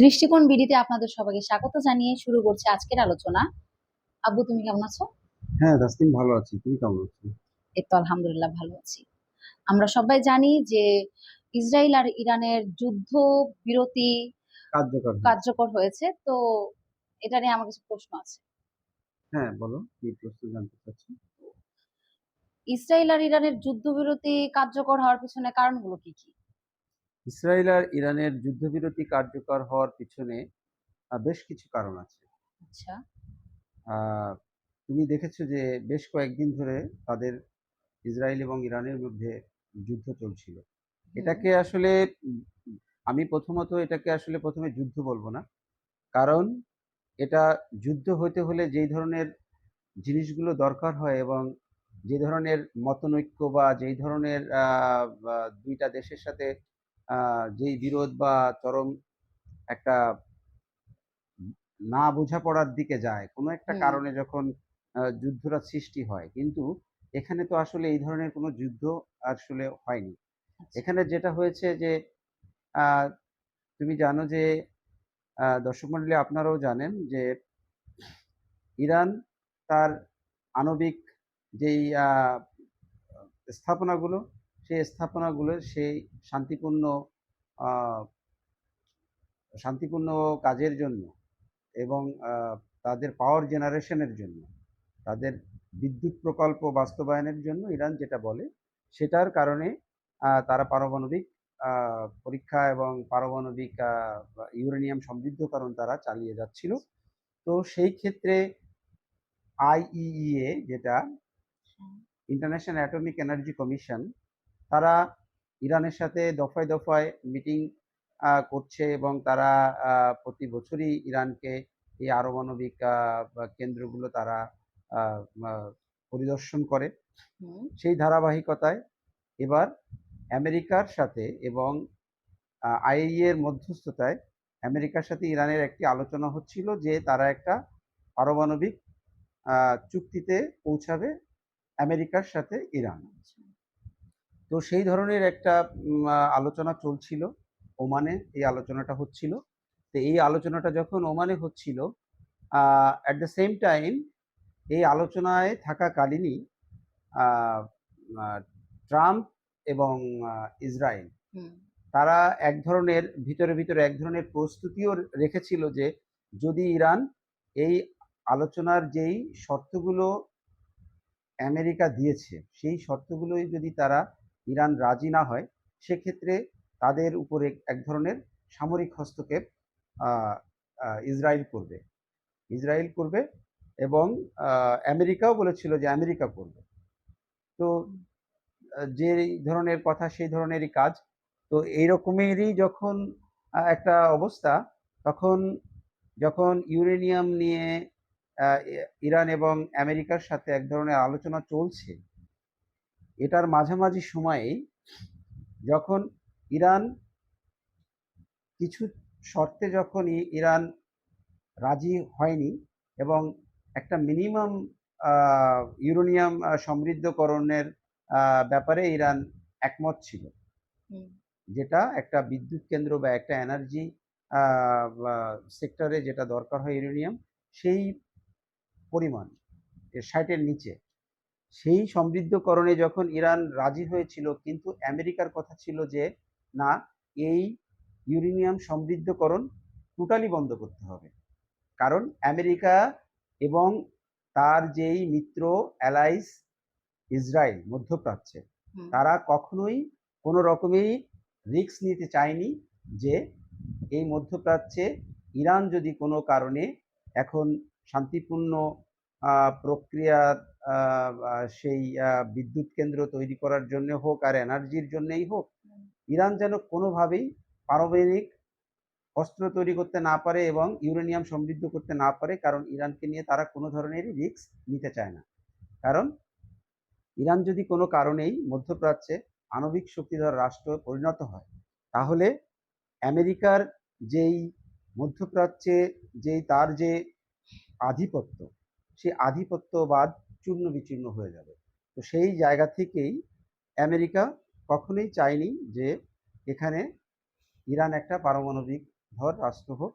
দৃষ্টিকোণ? বিডিতে আপনাদের সবাইকে স্বাগত জানিয়ে শুরু করছে আজকের আলোচনা। আব্বু তুমি কেমন আছো? হ্যাঁ তাসলিম ভালো আছি। তুমি কেমন আছো? এই তো আলহামদুলিল্লাহ ভালো আছি। আমরা সবাই জানি যে ইসরায়েল আর ইরানের যুদ্ধ বিরতি কার্যকর হয়েছে। কার্যকর হয়েছে তো এটা নিয়ে আমার কিছু প্রশ্ন আছে। হ্যাঁ বলো কি প্রশ্ন জানতে চাচ্ছ? ইসরায়েল আর ইরানের যুদ্ধবিরতি কার্যকর হওয়ার পিছনে কারণগুলো কি কি? ইসরায়েল আর ইরানের যুদ্ধবিরতি কার্যকর হওয়ার পিছনে বেশ কিছু কারণ আছে। আচ্ছা। তুমি দেখেছ যে বেশ কয়েকদিন ধরে তাদের ইসরায়েল এবং ইরানের মধ্যে যুদ্ধ চলছিল। এটাকে আসলে আমি প্রথমত এটাকে আসলে প্রথমে যুদ্ধ বলব না। কারণ এটা যুদ্ধ হতে হলে যেই ধরনের জিনিসগুলো দরকার হয় এবং যে ধরনের মতনৈক্য বা যেই ধরনের দুইটা দেশের সাথে যেই বিরোধ বা চরম একটা না বোঝাপড়ার দিকে যায় কোনো একটা কারণে যখন যুদ্ধটা সৃষ্টি হয়। কিন্তু এখানে তো আসলে এই ধরনের কোনো যুদ্ধ আসলে হয়নি। আচ্ছা, এখানে যেটা হয়েছে যে আহ, তুমি জানো যে আহ, দর্শক মন্ডলী আপনারাও জানেন যে ইরান তার আণবিক যেই আহ, স্থাপনাগুলো সেই স্থাপনাগুলো সেই শান্তিপূর্ণ শান্তিপূর্ণ কাজের জন্য এবং তাদের পাওয়ার জেনারেশনের জন্য তাদের বিদ্যুৎ প্রকল্প বাস্তবায়নের জন্য ইরান যেটা বলে সেটার কারণে তারা পারমাণবিক পরীক্ষা এবং পারমাণবিক ইউরেনিয়াম সমৃদ্ধকরণ তারা চালিয়ে যাচ্ছিল। তো সেই ক্ষেত্রে আইইএ যেটা ইন্টারন্যাশনাল অ্যাটমিক এনার্জি কমিশন তারা ইরানের সাথে দফায় দফায় মিটিং করছে এবং তারা প্রতি বছরই ইরানকে এই আরমাণবিক কেন্দ্রগুলো তারা পরিদর্শন করে। সেই ধারাবাহিকতায় এবার আমেরিকার সাথে এবং আইএ এর মধ্যস্থতায় আমেরিকার সাথে ইরানের একটি আলোচনা হচ্ছিল যে তারা একটা পারমাণবিক চুক্তিতে পৌঁছাবে আমেরিকার সাথে ইরান। আচ্ছা, তো সেই ধরনের একটা আলোচনা চলছিল ওমানে এই আলোচনাটা হচ্ছিল। তো এই আলোচনাটা যখন ওমানে হচ্ছিল অ্যাট দ্য সেম টাইম এই আলোচনায় থাকাকালীনই ট্রাম্প এবং ইসরায়েল তারা এক ধরনের ভিতরে ভিতরে এক ধরনের প্রস্তুতিও রেখেছিল যে যদি ইরান এই আলোচনার যেই শর্তগুলো আমেরিকা দিয়েছে সেই শর্তগুলোই যদি তারা ইরান রাজি না হয়, সেক্ষেত্রে তাদের উপরে এক ধরনের সামরিক হস্তক্ষেপ ইসরায়েল করবে। ইসরায়েল করবে এবং আমেরিকাও বলেছিল যে আমেরিকা করবে। তো যে ধরনের কথা, সেই ধরনেরই কাজ। তো এইরকমেরই যখন একটা অবস্থা, তখন যখন ইউরেনিয়াম নিয়ে ইরান এবং আমেরিকার সাথে এক ধরনের আলোচনা চলছে এটার মাঝামাঝি সময়েই যখন ইরান কিছু শর্তে যখন ইরান রাজি হয়নি এবং একটা মিনিমাম ইউরোনিয়াম সমৃদ্ধকরণের ব্যাপারে ইরান একমত ছিল। যেটা একটা বিদ্যুৎ কেন্দ্র বা একটা এনার্জি সেক্টরে যেটা দরকার হয় ইউরেনিয়াম সেই পরিমাণ ষাটের নিচে। সেই সমৃদ্ধকরণে যখন ইরান রাজি হয়েছিল কিন্তু আমেরিকার কথা ছিল যে না এই ইউরেনিয়াম সমৃদ্ধকরণ টোটালি বন্ধ করতে হবে। কারণ আমেরিকা এবং তার যেই মিত্র অ্যালাইস ইসরায়েল মধ্যপ্রাচ্যে তারা কখনোই কোনো রকমেই রিস্ক নিতে চায়নি যে এই মধ্যপ্রাচ্যে ইরান যদি কোনো কারণে এখন শান্তিপূর্ণ আহ, সেই বিদ্যুৎ কেন্দ্র তৈরি করার জন্য হোক আর এনার্জির জন্যই হোক, ইরান যেন কোনোভাবেই পারমাণবিক অস্ত্র তৈরি করতে না পারে এবং ইউরেনিয়াম সমৃদ্ধ করতে না পারে, কারণ ইরানকে নিয়ে তারা কোনো ধরনেরই রিস্ক নিতে চায় না। কারণ ইরান যদি কোনো কারণেই মধ্যপ্রাচ্যে আণবিক শক্তিধর রাষ্ট্র পরিণত হয়, তাহলে আমেরিকার যেই মধ্যপ্রাচ্যে যেই তার যে আধিপত্য সেই আধিপত্যবাদ চূর্ণ বিচূর্ণ হয়ে যাবে। তো সেই জায়গা থেকেই আমেরিকা কখনোই চায়নি যে এখানে ইরান একটা পারমাণবিক, ধর, রাষ্ট্র হোক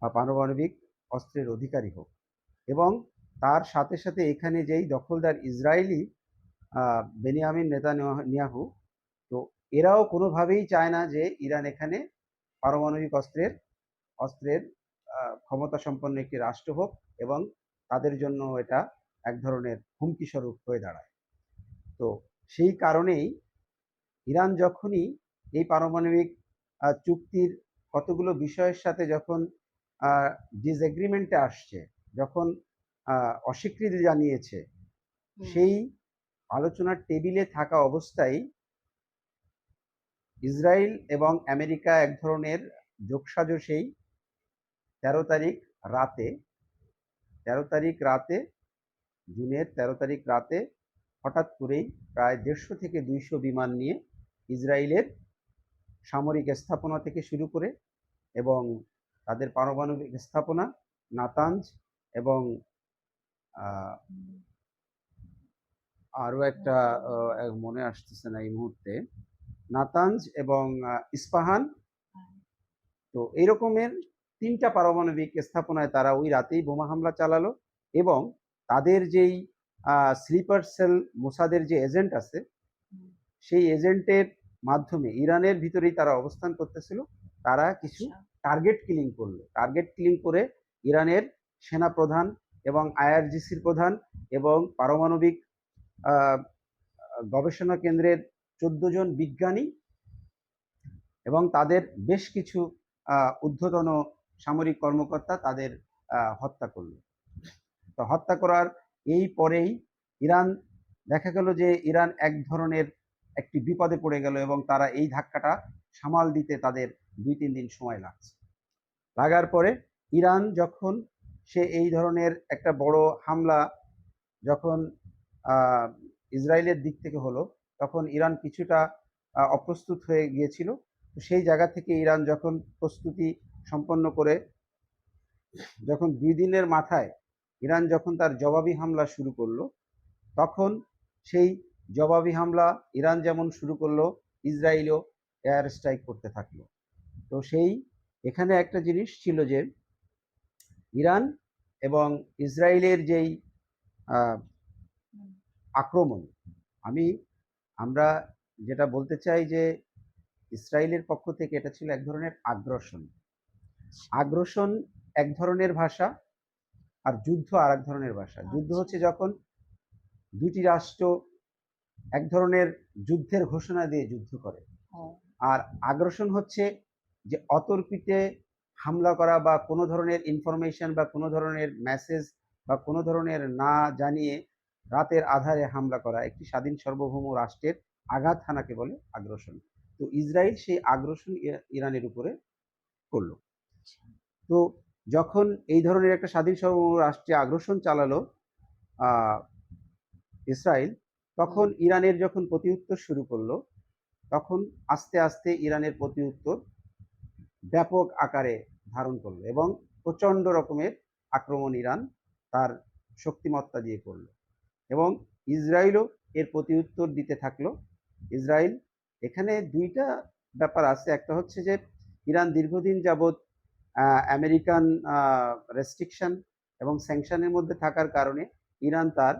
বা পারমাণবিক অস্ত্রের অধিকারী হোক। এবং তার সাথে সাথে এখানে যেই দখলদার ইসরায়েলি বেনিয়ামিন নেতানিয়াহু তো এরাও কোনোভাবেই চায় না যে ইরান এখানে পারমাণবিক অস্ত্রের অস্ত্রের ক্ষমতা সম্পন্ন একটি রাষ্ট্র হোক এবং তাদের জন্য এটা এক ধরনের হুমকি স্বরূপ হয়ে দাঁড়ায়। তো সেই কারণেই ইরান যখনই এই পারমাণবিক চুক্তির কতগুলো বিষয়ের সাথে যখন ডিসএগ্রিমেন্টে আসছে যখন আহ, অস্বীকৃতি জানিয়েছে সেই আলোচনার টেবিলে থাকা অবস্থায় ইসরায়েল এবং আমেরিকা এক ধরনের যোগসাজশেই তেরো তারিখ রাতে তেরো তারিখ রাতে জুনের তেরো তারিখ রাতে হঠাৎ করেই প্রায় দেড়শো থেকে দুইশো বিমান নিয়ে ইসরায়েলের সামরিক স্থাপনা থেকে শুরু করে এবং তাদের পারমাণবিক স্থাপনা, নাতাঞ্জ এবং আরও একটা মনে আসতেছে না এই মুহূর্তে, নাতাঞ্জ এবং ইস্পাহান। তো এইরকমের তিনটা পারমাণবিক স্থাপনায় তারা ওই রাতেই বোমা হামলা চালালো এবং তাদের যেই স্লিপার সেল মোসাদের যে এজেন্ট আছে সেই এজেন্টের মাধ্যমে ইরানের ভিতরেই তারা অবস্থান করতেছিল। তারা কিছু টার্গেট কিলিং করল। টার্গেট কিলিং করে ইরানের সেনা প্রধান এবং আইআরজিসির প্রধান এবং পারমাণবিক গবেষণা কেন্দ্রের চোদ্দ জন বিজ্ঞানী এবং তাদের বেশ কিছু ঊর্ধ্বতন সামরিক কর্মকর্তা তাদের হত্যা করল। তো হত্যা করার এই পরেই ইরান, দেখা গেল যে ইরান এক ধরনের একটি বিপদে পড়ে গেল এবং তারা এই ধাক্কাটা সামাল দিতে তাদের দুই, তিন দিন সময় লাগছে। লাগার পরে ইরান যখন সে এই ধরনের একটা বড় হামলা যখন ইসরায়েলের দিক থেকে হলো, তখন ইরান কিছুটা অপ্রস্তুত হয়ে গিয়েছিল। তো সেই জায়গা থেকে ইরান যখন প্রস্তুতি সম্পন্ন করে, যখন দুই দিনের মাথায় ইরান যখন তার জবাবি হামলা শুরু করল, তখন সেই জবাবি হামলা ইরান যেমন শুরু করল, ইসরায়েলও এয়ার স্ট্রাইক করতে থাকল। তো সেই এখানে একটা জিনিস ছিল যে, ইরান এবং ইসরায়েলের যেই আক্রমণ, আমি, আমরা যেটা বলতে চাই যে, ইসরায়েলের পক্ষ থেকে এটা ছিল এক ধরনের আগ্রাসন। আগ্রাসন এক ধরনের ভাষা আর যুদ্ধ আর এক ধরনের ভাষা। যুদ্ধ আচ্ছা। হচ্ছে যখন দুটি রাষ্ট্র এক ধরনের যুদ্ধের ঘোষণা দিয়ে যুদ্ধ করে। আর আগ্রাসন হচ্ছে যে অতর্কিতে হামলা করা বা কোনো ধরনের ইনফরমেশন বা কোনো ধরনের মেসেজ বা কোনো ধরনের না জানিয়ে রাতের আধারে হামলা করা একটি স্বাধীন সার্বভৌম রাষ্ট্রের আঘাত হানাকে বলে আগ্রাসন। তো ইসরায়েল সেই আগ্রাসন ইরানের উপরে করল। আচ্ছা, তো যখন এই ধরনের একটা স্বাধীন সার্বভৌম রাষ্ট্রে আগ্রাসন চালালো ইসরায়েল তখন ইরানের যখন প্রতিউত্তর শুরু করল তখন আস্তে আস্তে ইরানের প্রতিউত্তর ব্যাপক আকারে ধারণ করল এবং প্রচণ্ড রকমের আক্রমণ ইরান তার শক্তিমত্তা দিয়ে করল এবং ইসরায়েলও এর প্রতিউত্তর দিতে থাকল। ইসরায়েল এখানে দুইটা ব্যাপার আছে। একটা হচ্ছে যে ইরান দীর্ঘদিন যাবৎ আমেরিকান রেস্ট্রিকশন এবং স্যাংশনের মধ্যে থাকার কারণে ইরান তার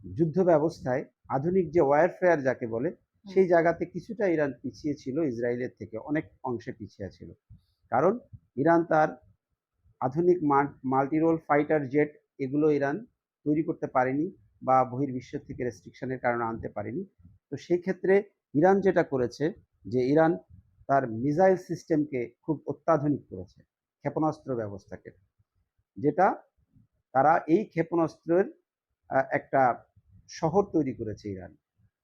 যুদ্ধ ব্যবস্থায় আধুনিক যে ওয়ারফেয়ার যাকে বলে সেই জায়গাতে কিছুটা ইরান পিছিয়ে ছিল ইসরায়েলের থেকে অনেক অংশে পিছিয়ে ছিল। কারণ ইরান তার আধুনিক মাল্টিরোল ফাইটার জেট এগুলো ইরান তৈরি করতে পারেনি বা বহির্বিশ্ব থেকে রেস্ট্রিকশনের কারণে আনতে পারেনি। তো সেই ক্ষেত্রে ইরান যেটা করেছে যে ইরান তার মিসাইল সিস্টেমকে খুব অত্যাধুনিক করেছে ক্ষেপণাস্ত্র ব্যবস্থাকে। যেটা তারা এই ক্ষেপণাস্ত্রের একটা শহর তৈরি করেছে ইরান।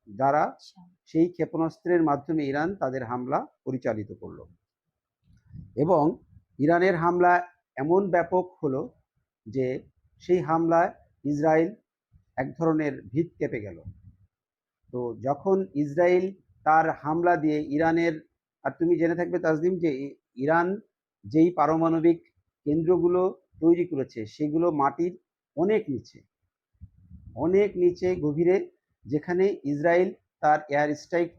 যারা আচ্ছা, সেই ক্ষেপণাস্ত্রের মাধ্যমে ইরান তাদের হামলা পরিচালিত করল। এবং ইরানের হামলা এমন ব্যাপক হলো যে সেই হামলায় ইসরায়েল এক ধরনের ভিত কেঁপে গেল। তো যখন ইসরায়েল তার হামলা দিয়ে ইরানের আর তুমি জেনে থাকবে তাজদিম যে ইরান যেই পারমাণবিক কেন্দ্রগুলো তৈরি করেছে, সেগুলো মাটির অনেক নিচে। অনেক নিচে গভীরে, যেখানে ইসরায়েল তার এয়ার স্ট্রাইক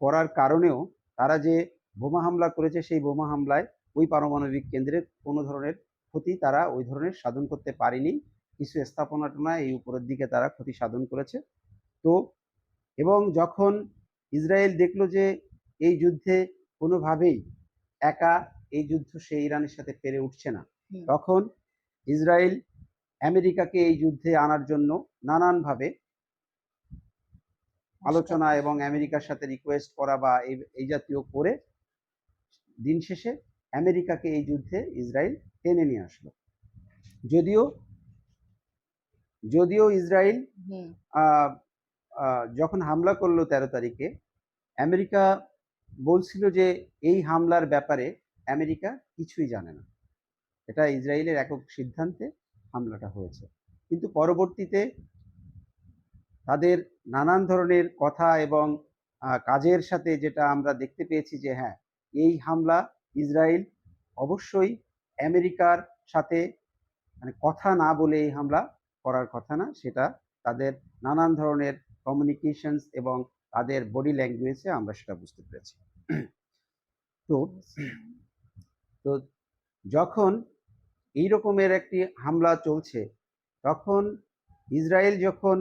করার কারণেও তারা যে বোমা হামলা করেছে, সেই বোমা হামলায় ওই পারমাণবিক কেন্দ্রের কোনো ধরনের ক্ষতি তারা ওই ধরনের সাধন করতে পারেনি। কিছু স্থাপনা টোনা এই উপরের দিকে তারা ক্ষতি সাধন করেছে। তো, এবং যখন ইসরায়েল দেখল যে এই যুদ্ধে কোনোভাবেই একা এই যুদ্ধ সে ইরানের সাথে পেরে উঠছে না। তখন ইসরায়েল আমেরিকাকে এই যুদ্ধে আনার জন্য নানানভাবে আলোচনা এবং আমেরিকার সাথে রিকোয়েস্ট করা বা এই জাতীয় করে দিন শেষে আমেরিকাকে এই যুদ্ধে ইসরায়েল টেনে নিয়ে আসলো। যদিও যদিও ইসরায়েল আহ, আহ, যখন হামলা করল তেরো তারিখে আমেরিকা বলছিল যে এই হামলার ব্যাপারে আমেরিকা কিছুই জানে না। এটা ইসরায়েলের একক সিদ্ধান্তে হামলাটা হয়েছে। কিন্তু পরবর্তীতে তাদের নানান ধরনের কথা এবং কাজের সাথে যেটা আমরা দেখতে পেয়েছি যে হ্যাঁ এই হামলা ইসরায়েল অবশ্যই আমেরিকার সাথে মানে কথা না বলে এই হামলা করার কথা না, সেটা তাদের নানান ধরনের কমিউনিকেশনস এবং তাদের বডি ল্যাঙ্গুয়েজে আমরা সেটা বুঝতে পেরেছি। তো তো যখন এই রকমের একটি হামলা চলছে তখন ইসরায়েল যখন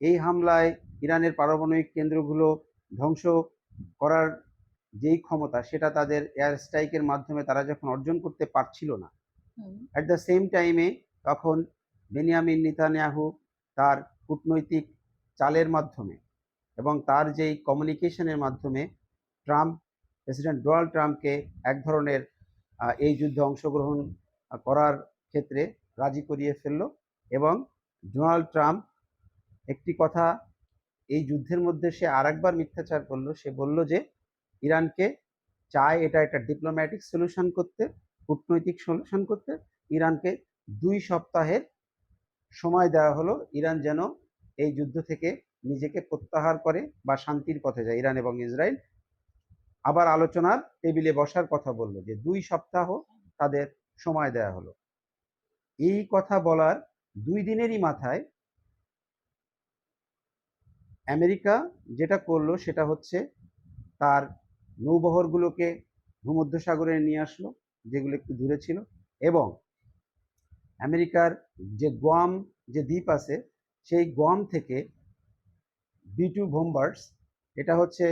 এই হামলায় ইরানের পারমাণবিক কেন্দ্রগুলো ধ্বংস করার যেই ক্ষমতা সেটা তাদের এয়ার স্ট্রাইকের মাধ্যমে তারা যখন অর্জন করতে পারছিল না অ্যাট দ্য সেম টাইমে তখন বেনিয়ামিন নেতানিয়াহু তার কূটনৈতিক চালের মাধ্যমে এবং তার যেই কমিউনিকেশনের মাধ্যমে ট্রাম্প, প্রেসিডেন্ট ডোনাল্ড ট্রাম্পকে এক ধরনের এই যুদ্ধে অংশগ্রহণ করার ক্ষেত্রে রাজি করিয়ে ফেলল এবং ডোনাল্ড ট্রাম্প একটি কথা এই যুদ্ধের মধ্যে সে আর একবার মিথ্যাচার করল। সে বলল যে, ইরানকে চায় এটা একটা ডিপ্লোম্যাটিক সলিউশন করতে, কূটনৈতিক সলিউশন করতে। ইরানকে দুই সপ্তাহের সময় দেওয়া হলো। ইরান যেন এই যুদ্ধ থেকে নিজেকে প্রত্যাহার করে বা শান্তির পথে যায়। ইরান এবং ইসরায়েল আবার আলোচনার টেবিলে বসার কথা বলল যে দুই সপ্তাহ তাদের সময় দেওয়া হলো। এই কথা বলার দুই দিনেরই মাথায় আমেরিকা যেটা করল সেটা হচ্ছে তার নৌবহরগুলোকে ভূমধ্যসাগরে নিয়ে আসলো, যেগুলো একটু দূরে ছিল, এবং আমেরিকার যে গোয়াম যে দ্বীপ আছে, সেই গোয়াম থেকে বি টু বোম্বার্স এটা হচ্ছে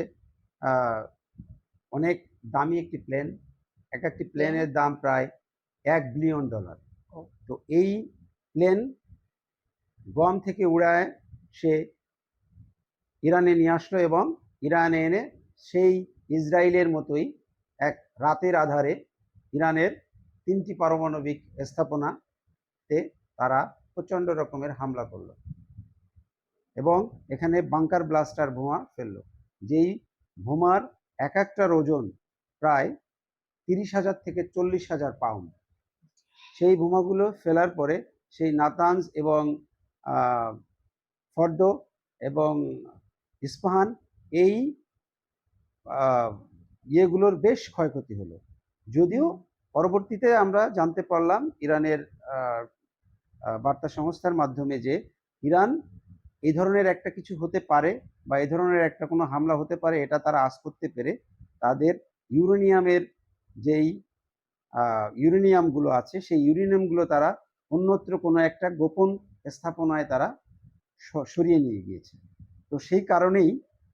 অনেক দামি একটি প্লেন এক একটি প্লেনের দাম প্রায় এক বিলিয়ন ডলার তো এই প্লেন গম থেকে উড়ায় সে ইরানে নিয়ে আসলো এবং ইরানে এনে সেই ইসরায়েলের মতোই এক রাতের আধারে ইরানের তিনটি পারমাণবিক স্থাপনাতে তারা প্রচণ্ড রকমের হামলা করল এবং এখানে বাংকার ব্লাস্টার বোমা ফেলল। যেই বোমার এক একটার ওজন প্রায় তিরিশ হাজার থেকে চল্লিশ হাজার পাউন্ড সেই বোমাগুলো ফেলার পরে সেই নাতানজ এবং ফর্দ এবং ইস্পাহান এই ইয়েগুলোর বেশ ক্ষয়ক্ষতি হলো। যদিও পরবর্তীতে আমরা জানতে পারলাম ইরানের বার্তা সংস্থার মাধ্যমে যে ইরান এই ধরনের একটা কিছু হতে পারে বা এ ধরনের একটা কোনো হামলা হতে পারে, এটা তারা আশ করতে পেরে তাদের ইউরেনিয়ামের যেই ইউরেনিয়ামগুলো আছে, সেই ইউরেনিয়ামগুলো তারা অন্যত্র কোনো একটা গোপন স্থাপনায় তারা সরিয়ে নিয়ে গিয়েছে। তো সেই কারণেই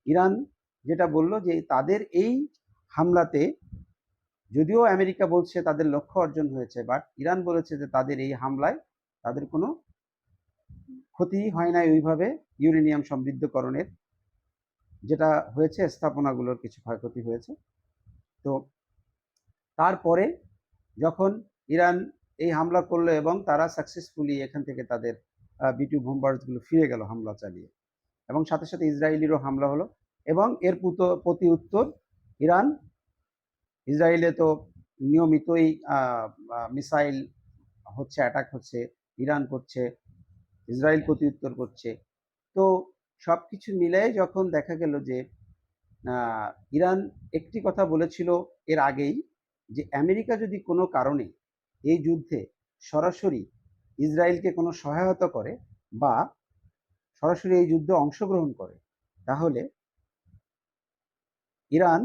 ইরান যেটা বলল যে তাদের এই হামলাতে যদিও আমেরিকা বলছে তাদের লক্ষ্য অর্জন হয়েছে, বাট ইরান বলেছে যে তাদের এই হামলায় তাদের কোনো ক্ষতি হয় নাই, ওইভাবে ইউরেনিয়াম সমৃদ্ধকরণের যেটা হয়েছে, স্থাপনাগুলোর কিছু ক্ষয়ক্ষতি হয়েছে। তো তারপরে যখন ইরান এই হামলা করল এবং তারা সাকসেসফুলি এখান থেকে তাদের বিটু বোম্বার্সগুলো ফিরে গেল হামলা চালিয়ে। এবং সাথে সাথে ইসরায়েলিরও হামলা হলো এবং এর পুত, প্রতি উত্তর ইরান, ইসরায়েলে তো নিয়মিতই মিসাইল হচ্ছে অ্যাটাক হচ্ছে, ইরান করছে, ইসরায়েল প্রতি উত্তর করছে। তো সব কিছু মিলাই যখন দেখা গেল যে ইরান একটি কথা বলেছিল এর আগেই যে, আমেরিকা যদি কোনো কারণে এই যুদ্ধে সরাসরি ইসরায়েলকে কোনো সহায়তা করে বা সরাসরি এই যুদ্ধে অংশগ্রহণ করে, তাহলে ইরান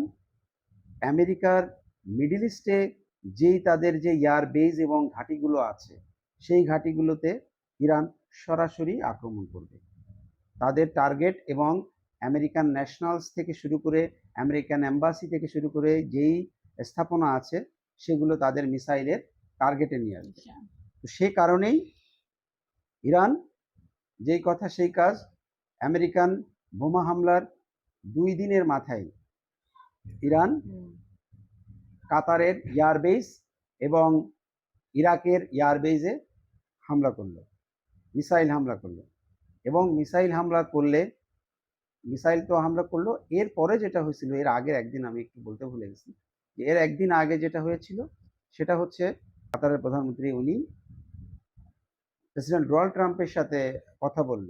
আমেরিকার মিডল ইস্টে যেই তাদের যে এয়ার বেজ এবং ঘাঁটিগুলো আছে, সেই ঘাঁটিগুলোতে ইরান সরাসরি আক্রমণ করবে। তাদের টার্গেট এবং আমেরিকান ন্যাশনালস থেকে শুরু করে আমেরিকান এম্বাসি থেকে শুরু করে যেই স্থাপনা আছে সেগুলো তাদের মিসাইলের টার্গেটে নিয়ে আসবে। তো সে কারণেই ইরান যেই কথা সেই কাজ আমেরিকান বোমা হামলার দুই দিনের মাথায় ইরান কাতারের এয়ারবেস এবং ইরাকের এয়ারবেজে হামলা করল মিসাইল হামলা করল। এবং মিসাইল হামলা করলে, মিসাইল তো হামলা করল, এর পরে যেটা হয়েছিল, এর আগের একদিন আমি একটু বলতে ভুলে গেছি, যে এর একদিন আগে যেটা হয়েছিল, সেটা হচ্ছে কাতারের প্রধানমন্ত্রী উনি প্রেসিডেন্ট ডোনাল্ড ট্রাম্পের সাথে কথা বলল।